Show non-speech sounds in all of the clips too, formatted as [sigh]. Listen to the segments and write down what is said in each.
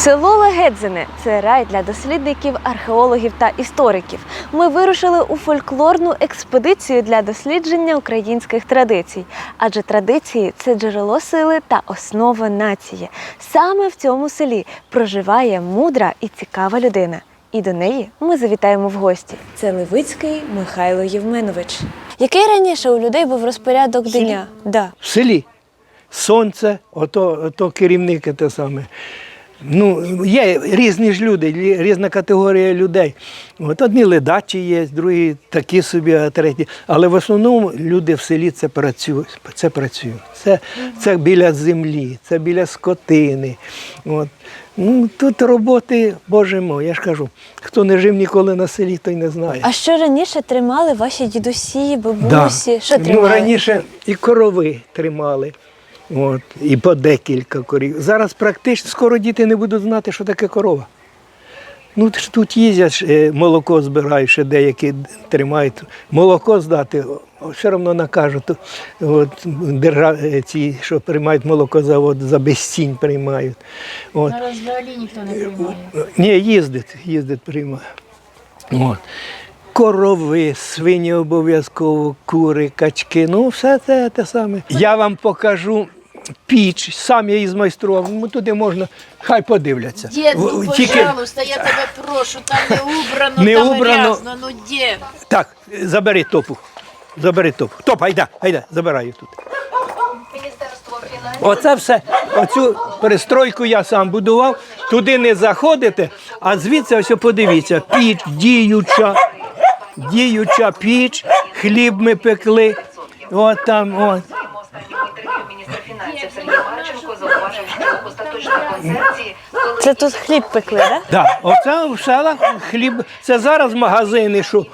Село Легедзине це рай для дослідників, археологів та істориків. Ми вирушили у фольклорну експедицію для дослідження українських традицій, адже традиції це джерело сили та основа нації. Саме в цьому селі проживає мудра і цікава людина. І до неї ми завітаємо в гості. Це Левицький Михайло Євменович. Який раніше у людей був розпорядок дня? Да. в селі. Сонце, ото, ото керівник те саме. Ну, є різні ж люди, різна категорія людей. От одні ледачі є, другі такі собі, а треті. Але в основному люди в селі це працюють. Це працюють. Це, це біля землі, це біля скотини. От. Ну, тут роботи, Боже мой, я ж кажу, хто не жив ніколи на селі, той не знає. А що раніше тримали ваші дідусі, бабусі? Що ну, раніше і корови тримали, от, і по декілька корів. Зараз практично скоро діти не будуть знати, що таке корова. Ну, ж тут їздять, е, молоко збирають, ще деякі тримають. Молоко здати, все одно накажуть. От, держав, е, ці, що приймають молокозавод, за безцінь приймають. От. Зараз взагалі ніхто не приймає. Ні, їздить, їздить приймає. От. Корови, свині обов'язково, кури, качки. Ну, все це те саме. Я вам покажу піч, сам я її змайстрував. Ну, туди можна, хай подивляться. Дід, ну, В- тільки- пожалуйста, я тебе прошу, там не убрано, Не там убрано. грязно, ну дід. Так, забери топу. Забери топу. Топ, айда, айда, забираю тут. Оце все, оцю перестройку я сам будував. Туди не заходите, а звідси ось подивіться, піч діюча, діюча піч, хліб ми пекли. От там, от. Це тут хліб пекли, так? Да? Да, оце в селах хліб. Це зараз магазини, що,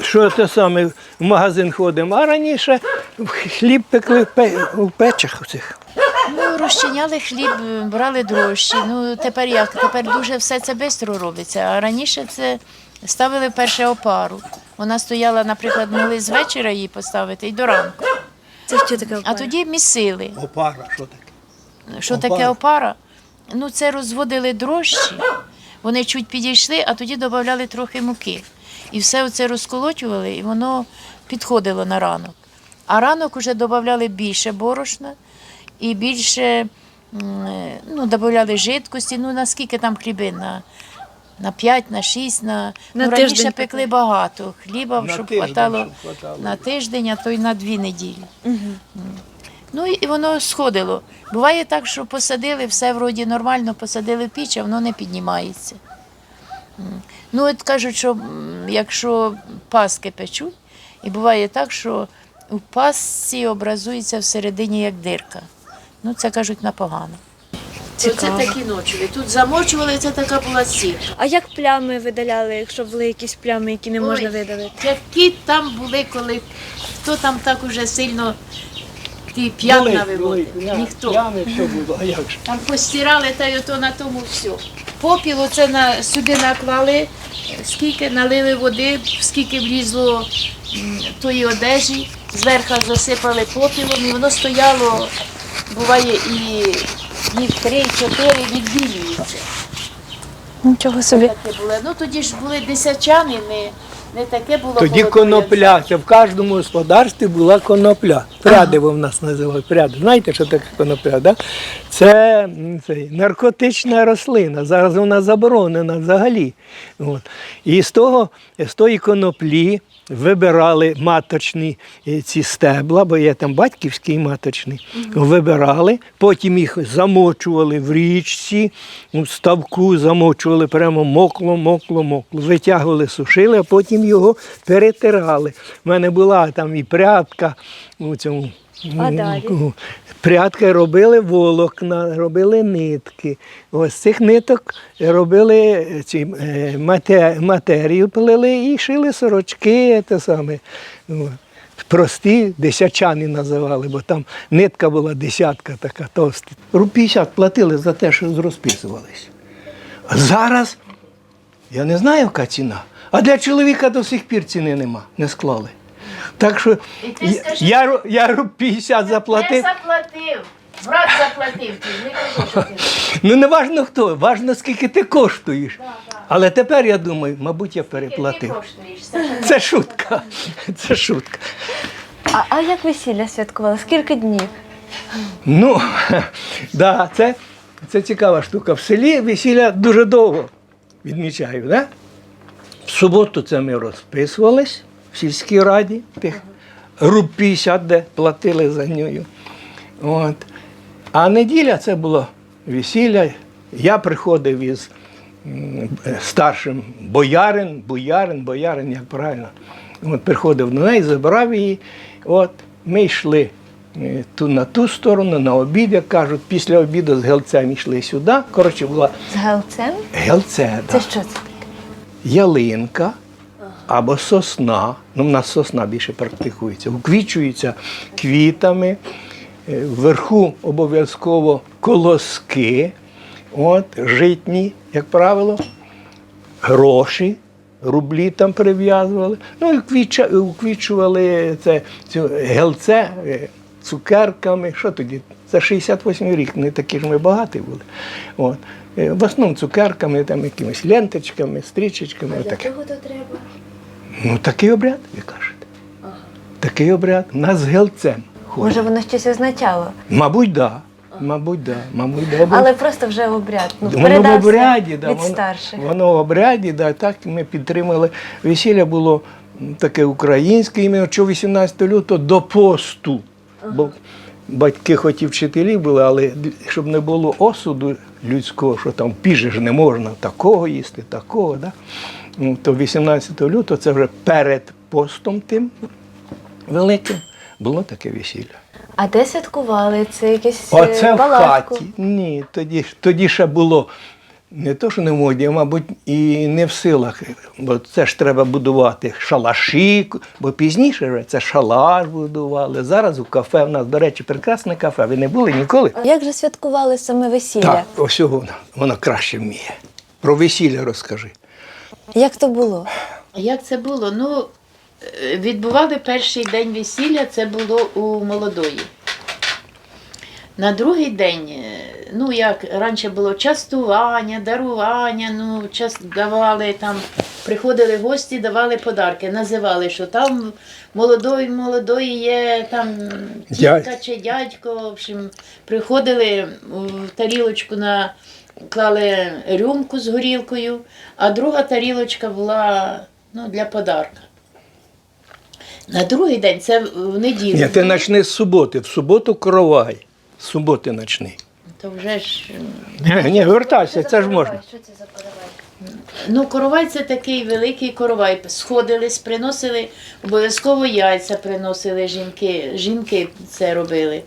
що те саме в магазин ходимо. А раніше хліб пекли в печах цих. Ну, розчиняли хліб, брали дрожжі. Ну, тепер як? Тепер дуже все це швидко робиться. А раніше це ставили перше опару. Вона стояла, наприклад, могли з вечора її поставити і до ранку. Це що таке? А тоді місили. Опара, що таке? Що Опара. таке опара? Ну, це розводили дрожжі, вони чуть підійшли, а тоді додавали трохи муки. І все це розколочували, і воно підходило на ранок. А ранок вже додавали більше борошна і більше ну, додавали жидкості. Ну, наскільки там хліби? На, на 5, на 6, на, На ну, раніше тиждень пекли багато хліба, На щоб тиждень, хватало щоб хватало. на тиждень, а то й на дві неділі. Ну і воно сходило. Буває так, що посадили, все вроді нормально, посадили піч, а воно не піднімається. Ну, от кажуть, що якщо паски печуть, і буває так, що у пасці образується всередині як дирка. Ну, це кажуть напогано. Цікаво. Оце такі ночові. Тут замочували, це така була сіль. А як плями видаляли, якщо були якісь плями, які не можна Ой, видалити? Які там були, коли хто там так уже сильно ті п'ятна виводив? Ніхто. П'яни, все було, а як же? Там постирали та й ото на тому все. Попіл оце на, сюди наклали, скільки налили води, скільки влізло м, тої одежі, зверху засипали попілом, і воно стояло, буває, і днів три-чотири відбілюється. Нічого собі. Таке було. Ну тоді ж були десятчани, не, не таке було. Тоді конопля. Це в кожному господарстві була конопля. Прядиво в нас називають. Пряди. Знаєте, що таке конопля? Да? Це, це наркотична рослина. Зараз вона заборонена взагалі. От. І з того, з тої коноплі вибирали маточні е, ці стебла, бо є там батьківський маточний. Вибирали, потім їх замочували в річці, у ставку замочували прямо мокло, мокло, мокло. Витягували, сушили, а потім його перетирали. У мене була там і прядка у цьому. А далі? Прядки робили волокна, робили нитки. Ось з цих ниток робили ці е, матерію плели і шили сорочки. Те саме. Прості десячани називали, бо там нитка була десятка така товста. Руб 50 платили за те, що розписувались. А зараз я не знаю, яка ціна. А для чоловіка до сих пір ціни нема, не склали. Так що І ти я, скажи- я, ру- я руб 50 Не заплатив. заплатив. Брат заплатив. Ти не кажи, що ти. Ну не важно хто, важно скільки ти коштуєш. Але тепер я думаю, мабуть, я переплатив. Це шутка. Це шутка. А, а як весілля святкували? Скільки днів? Ну, [laughs] да, це, це цікава штука. В селі весілля дуже довго відмічаю, да? В суботу це ми розписувались в сільській раді, тих руб 50, де платили за нею. От. А неділя це було весілля. Я приходив із старшим боярин, боярин, боярин, як правильно. От приходив до неї, забрав її. От ми йшли е, ту на ту сторону, на обід, як кажуть, після обіду з гелцем йшли сюди. Коротше, була З галцем? гелце, Це да. що це? ялинка або сосна. Ну, в нас сосна більше практикується. Уквічується квітами. Е, Вверху обов'язково колоски, от, житні, як правило, гроші, рублі там прив'язували. Ну і квіча- уквічували це цю гелце е, цукерками. Що тоді? Це 68 рік, не такі ж ми багаті були. От. Е, В основному цукерками, там, якимись ленточками, стрічечками. Отаке. Чого то треба? Ну такий обряд, ви кажете. Такий обряд. Нас з гелцем ходить. Може, воно щось означало, Мабуть, да. Мабуть, да. Мабуть, да. Але просто вже обряд. Ну, Воно в обряді, да, від воно, старших. воно в обряді, да, так ми підтримали. Весілля було таке українське, іменно що 18 лютого до посту. Бо батьки хоч і вчителі були, але щоб не було осуду людського, що там піже ж не можна такого їсти, такого. Да? Ну, То 18 лютого це вже перед постом тим великим було таке весілля. А де святкували? Це якесь е, Оце в хаті. Ні, тоді, тоді ще було не то, що не в моді, а мабуть, і не в силах. Бо це ж треба будувати шалаші, бо пізніше вже це шалаш будували. Зараз у кафе в нас, до речі, прекрасне кафе. Ви не були ніколи? Як же святкували саме весілля? Так, ось воно, воно краще вміє. Про весілля розкажи. Як то було? Як це було? Ну, відбували перший день весілля, це було у молодої. На другий день, е, ну як раніше було частування, дарування, ну, час давали там, приходили гості, давали подарки, називали, що там молодої, молодої є там тітка чи дядько. В общем, приходили в тарілочку на клали рюмку з горілкою, а друга тарілочка була ну, для подарка. На другий день, це в неділю. Ні, ти почни з суботи. В суботу кровай. З суботи почни. То вже ж. Ні, ні, вертайся, це ж можна. Що це за подавай? Ну, коровай це такий великий коровай. Сходились, приносили, обов'язково яйця приносили жінки. Жінки це робили.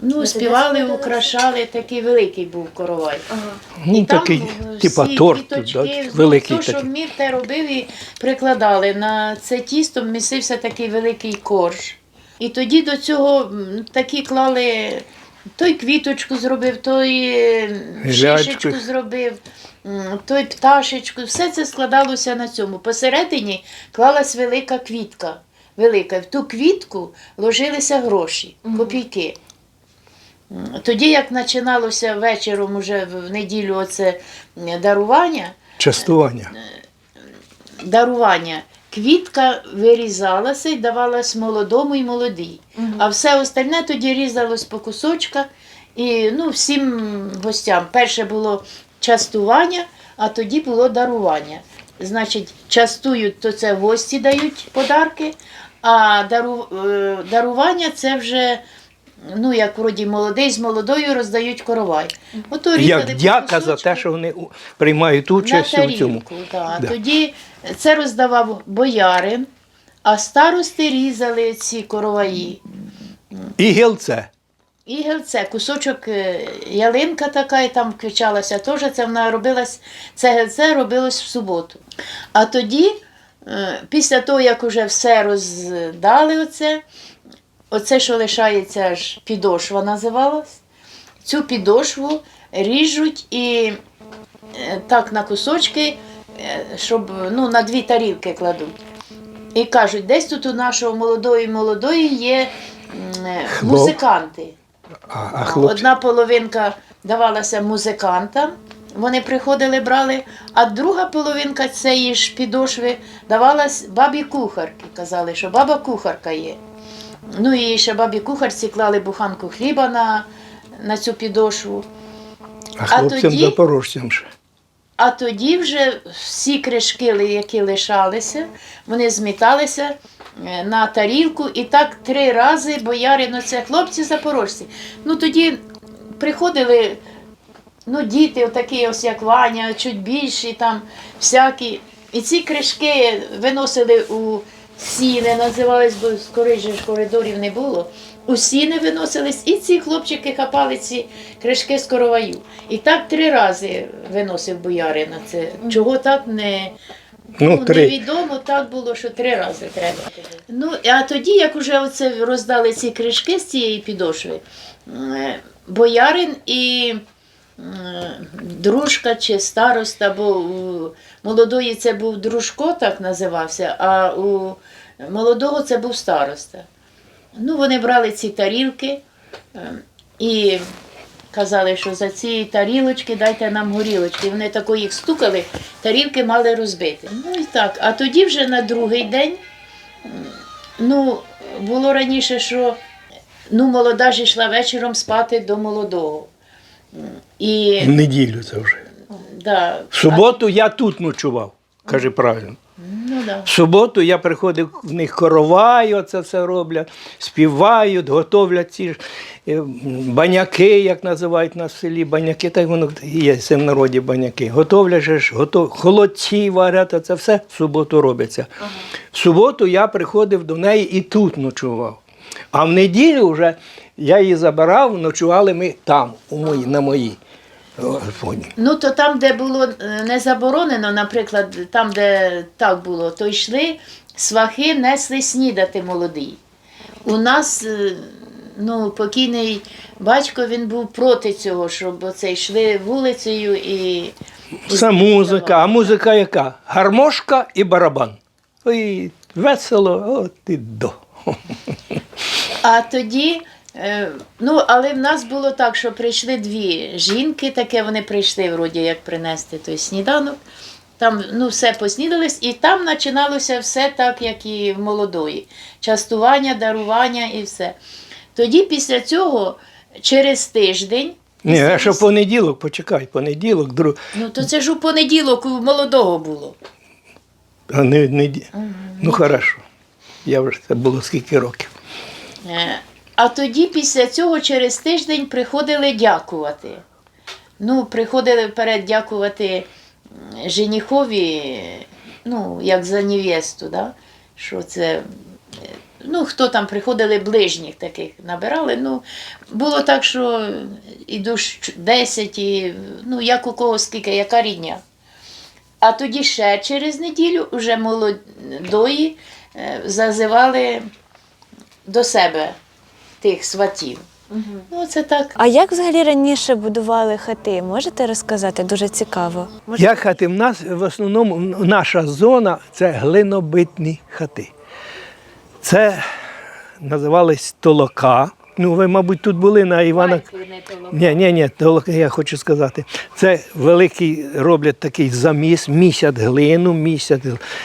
Ну, співали, украшали, такий великий був коровай. Ну, такий, е, типа всі торт, квіточки, да, ну, великий Хто що такий. вмів, те робив і прикладали. На це тісто місився такий великий корж. І тоді до цього м, такі клали. Той квіточку зробив, той е, шишечку зробив, той пташечку. Все це складалося на цьому. Посередині клалась велика квітка. Велика. В ту квітку ложилися гроші, копійки. Тоді, як починалося вечором, уже в неділю оце дарування, Частування. дарування, квітка вирізалася і давалась молодому і молодій. А все остальне тоді різалось по кусочках і ну, всім гостям. Перше було частування, а тоді було дарування. Значить, частують, то це гості дають подарки, а дару, е, дарування це вже. Ну, як вроді молодий з молодою роздають коровай. Ото Як дяка за те, що вони у- приймають участь на у цьому. тарілку, да. Да. Тоді це роздавав боярин, а старости різали ці короваї. І гілце. І гелце, кусочок е, ялинка така, і там включалася теж, це вона робилась, це гелце робилось в суботу. А тоді, е, після того, як уже все роздали, оце, оце, що лишається аж підошва називалась, цю підошву ріжуть і е, так на кусочки, е, щоб ну, на дві тарілки кладуть. І кажуть, десь тут у нашого молодої молодої є е, Хлоп. музиканти. А, а хлопці. Одна половинка давалася музикантам. Вони приходили, брали, а друга половинка цієї ж підошви давалась бабі кухарки. Казали, що баба кухарка є. Ну і ще бабі кухарці клали буханку хліба на, на цю підошву. А хлопцям тоді- запорожцям ще. А тоді вже всі кришки, які лишалися, вони зміталися е, на тарілку і так три рази бояри, ну це хлопці запорожці. Ну тоді приходили ну, діти, отакі ось як Ваня, чуть більші, там всякі. І ці кришки виносили у сіни, називались, бо скоріше ж коридорів не було. У сіни виносились, і ці хлопчики хапали ці кришки з короваю. І так три рази виносив боярина. Це чого так не, Ну, три. невідомо, так було, що три рази треба. Ну, а тоді, як вже оце роздали ці кришки з цієї підошви, боярин і дружка чи староста, бо у молодої це був дружко, так називався, а у молодого це був староста. Ну, вони брали ці тарілки е, і казали, що за ці тарілочки дайте нам горілочки. Вони тако їх стукали, тарілки мали розбити. Ну і так. А тоді вже на другий день, ну, було раніше, що ну, молода ж йшла вечором спати до молодого. І, В неділю це вже. да, В суботу я тут ночував, каже правильно. ну, да. В суботу я приходив, в них короваю, це все роблять, співають, готовлять ці ж е, баняки, як називають на селі, баняки, так воно є в цьому народі баняки. Готовлять же ж, готов... холодці варять, це все в суботу робиться. В суботу я приходив до неї і тут ночував. А в неділю вже я її забирав, ночували ми там, у мої, на моїй. Ну, то там, де було е, не заборонено, наприклад, там, де так було, то йшли свахи, несли снідати молодий. У нас е, ну, покійний батько він був проти цього, щоб оце йшли вулицею і. Це музика, а музика яка? Гармошка і барабан. Ой, весело, от і до. А тоді, ну, але в нас було так, що прийшли дві жінки, таке вони прийшли, вроді, як принести той сніданок. Там ну, все поснідались, і там починалося все так, як і в молодої. Частування, дарування і все. Тоді після цього, через тиждень, Ні, а що понеділок, почекай, понеділок, друг, ну то це ж у понеділок у молодого було. а не, не, ді- ну хорошо. Я вже це було скільки років. Е, А тоді після цього через тиждень приходили дякувати. Ну, приходили вперед дякувати м, женихові, ну, як за невесту, да? що це. Ну, хто там приходили ближніх таких набирали. Ну, було так, що і душ 10, і, ну, як у кого скільки, яка рідня. А тоді ще через неділю вже молодої е, зазивали до себе тих сватів. Ну, це так. А як взагалі раніше будували хати? Можете розказати? Дуже цікаво. Як хати? В нас в основному наша зона це глинобитні хати. Це називались толока. Ну, ви, мабуть, тут були на Івана. Ні, ні, ні, я хочу сказати. Це великий роблять такий заміс, місять глину, місять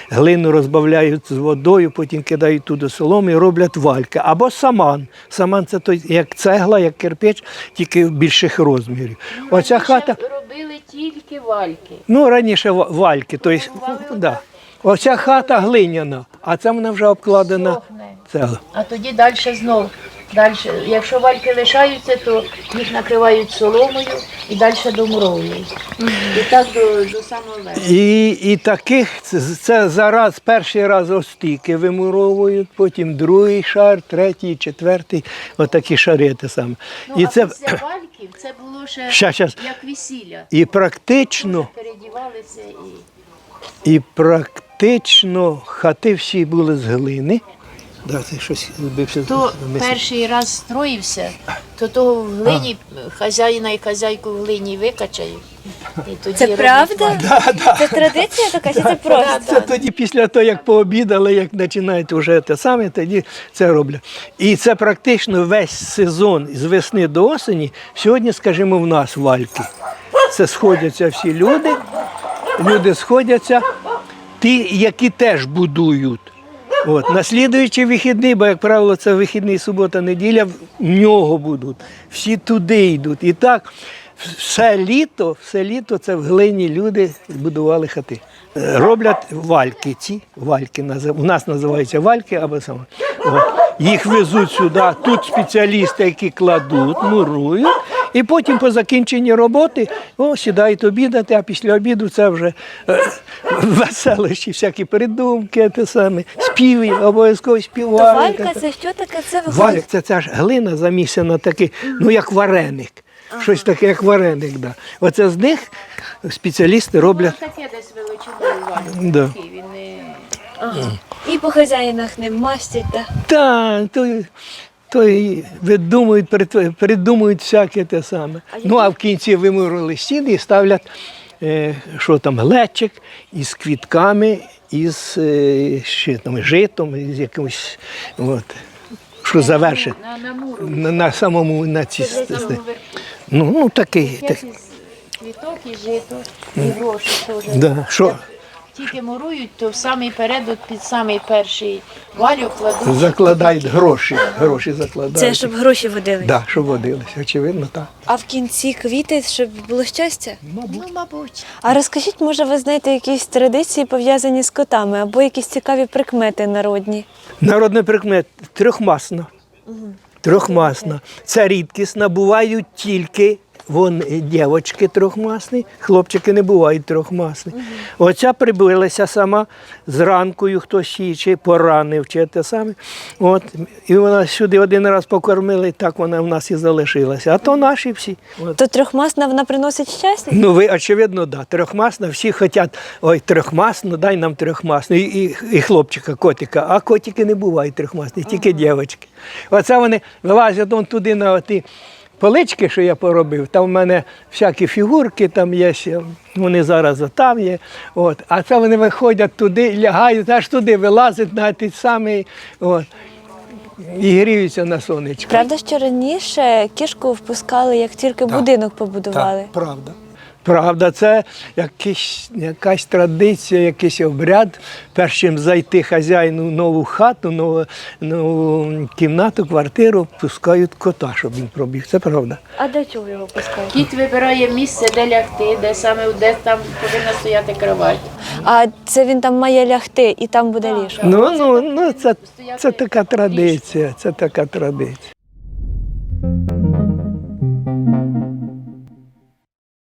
глину розбавляють з водою, потім кидають туди солому і роблять вальки. Або саман. Саман це той, як цегла, як кирпич, тільки більших розмірів. Оця хата. робили тільки вальки. Ну, раніше вальки, то есть, да. Оця хата глиняна, а це вона вже обкладена Сохне. цегла. А тоді далі знов. Далі, якщо вальки лишаються, то їх накривають соломою і далі домуровують. І так до, до самого верху. І, і таких це, це зараз перший раз остійки вимуровують, потім другий шар, третій, четвертий, отакі шари те саме. Ну, і а це після [clears throat] вальків це було ще Щас, щас. як весілля. і практично, Передівалися і. і практично хати всі були з глини. Да, це щось збився. Хто з перший раз строївся, то того в глині хазяїна і хазяйку в глині викачають. І тоді Це правда? вафлі. Це традиція така, чи це просто? Це тоді, після того, як пообідали, як починають вже те саме, тоді це роблять. І це практично весь сезон з весни до осені. Сьогодні, скажімо, в нас вальки. Це сходяться всі люди, люди сходяться, ті, які теж будують. От, на слідуючі вихідні, бо, як правило, це вихідний субота, неділя, в нього будуть. Всі туди йдуть. І так, все літо, все літо це в глині люди будували хати. Роблять вальки ці, вальки у нас називаються вальки або саме. Їх везуть сюди, тут спеціалісти, які кладуть, мурують, і потім по закінченні роботи о, сідають обідати, а після обіду це вже е, веселощі, всякі придумки, те саме, співи, обов'язково співають. валька це що таке? Це виходить? Валік, це ця ж глина замісена такий, ну як вареник. Щось таке, як вареник. Да. Оце з них спеціалісти роблять. Таке десь. Да. Такий Він не... І по хазяїнах не мастять, так? Та, то, то і видумують, придумують всяке те саме. Ну а в кінці вимурили стіни і ставлять, е, що там, глечик із квітками, із е, ще там, житом, із якимось. От, що завершить На, на муру. на, на самому на ці Це десь ст- там ст- вверху. ну, ну такий. Так, квіток і жито, і гроші теж. да, що Тільки мурують, то в самий перед, от під самий перший валю кладуть. закладають гроші. Гроші закладають. Це щоб гроші водили. Да, щоб водилися, очевидно, так. А в кінці квіти, щоб було щастя? Ну, мабуть. А розкажіть, може, ви знаєте якісь традиції пов'язані з котами або якісь цікаві прикмети народні? Народний прикмет трьохмасна. Трьохмасна. Це рідкісна, бувають тільки вон е, дівочки трьохмасні, хлопчики не бувають трьохмасні. Оця прибилася сама зранкою, хтось її чи поранив, чи те саме. От, і вона сюди один раз покормили, і так вона в нас і залишилася. А то наші всі. От. То трьохмасна вона приносить щастя? Ну, ви, очевидно, да. Трьохмасна, всі хочуть, ой, трьохмасну, дай нам трьохмасну. І, і, і хлопчика, котика. А котики не бувають трьохмасні, тільки дівчатки. Оце вони вилазять туди на оті полички, що я поробив. Там в мене всякі фігурки там є, вони зараз там є. От. А це вони виходять туди, лягають, аж туди вилазять на ті самий. От. І гріються на сонечку. Правда, що раніше кішку впускали, як тільки будинок побудували. Так, правда. Правда, це якийсь, якась традиція, якийсь обряд. Перш чим зайти хазяїну в нову хату, нову, нову кімнату, квартиру, пускають кота, щоб він пробіг. Це правда. А для чого його пускають? Кіт вибирає місце, де лягти, де саме де там повинна стояти кровать. А це він там має лягти і там буде ліжко. Ну, ну, ну це, це така традиція. Це така традиція.